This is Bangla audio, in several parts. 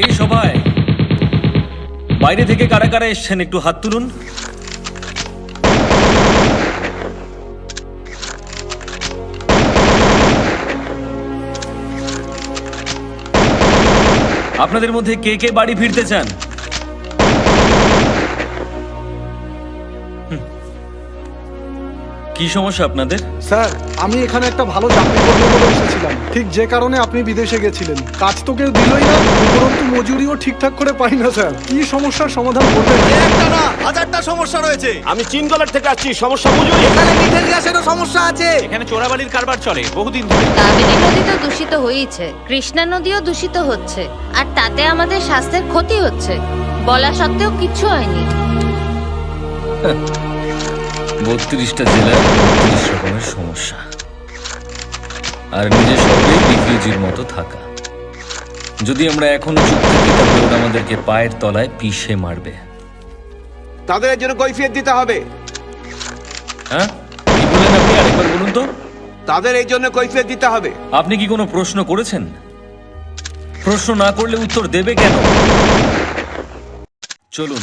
এই সবাই বাইরে থেকে কারা কারা এসছেন একটু হাত তুলুন। আপনাদের মধ্যে কে কে বাড়ি ফিরতে চান? কি সমস্যা আপনাদের? স্যার আমি এখানে একটা ভালো চাকরি করব বলে এসেছিলাম। ঠিক যে কারণে আপনি বিদেশে গেছিলেন। কাজ তো কেউ দিলই না উপরন্তু মজুরিও ঠিকঠাক করে পাই না স্যার। কি সমস্যার সমাধান করবেন? একটা না হাজারটা সমস্যা রয়েছে। আমি চিনগলার থেকে আসছি সমস্যা বুঝুন। এখানে মিথেন গ্যাসেরও সমস্যা আছে। এখানে চোরাবালির কারবার চলে বহুদিন ধরে। কাবেরী নদী তো দূষিত হয়েছে কৃষ্ণা নদীও দূষিত হচ্ছে আর তাতে আমাদের স্বাস্থ্যের ক্ষতি হচ্ছে বলা সত্ত্বেও কিচ্ছু হয়নি। বত্রিশটা জেলার বত্রিশ রকমের সমস্যা। আর নিজের সঙ্গে রিফিউজির মতো থাকা। যদি আমরা এখনও চুপ থাকি তাহলে ওরা আমাদেরকে পায়ের তলায় পিষে মারবে। তাদের এর জন্য কৈফিয়ত দিতে হবে। হ্যাঁ? কি বললেন আপনি? আরেকবার বলুন তো। তাদের এই জন্য কৈফিয়ত দিতে হবে। আপনি কি কোনো প্রশ্ন করেছেন? প্রশ্ন না করলে উত্তর দেবে কেন? চলুন।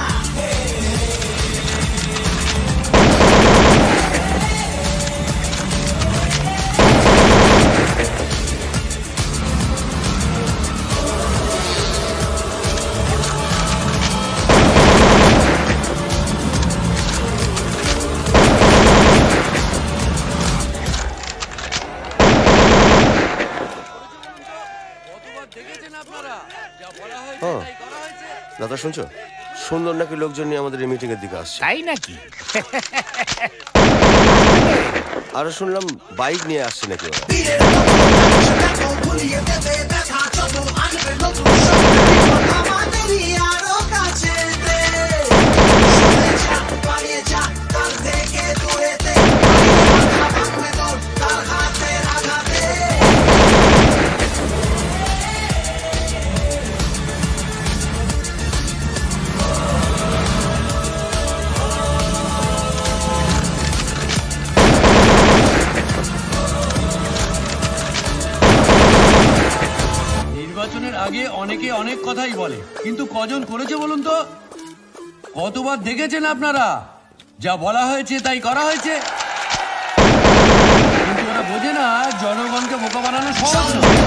দাদা শুনছো? সুন্দর নাকি লোকজন নিয়ে আমাদের এই মিটিং এর দিকে আসছে? তাই নাকি? আরও শুনলাম বাইক নিয়ে আসছে নাকি ওরা? আগে অনেকে অনেক কথাই বলে। কিন্তু কজন করেছে বলুন তো? কতবার দেখেছেন আপনারা? যা বলা হয়েছে, তাই করা হয়েছে। কিন্তু ওরা বোঝে না, জনগণকে বোকা বানানো সহজ নয়।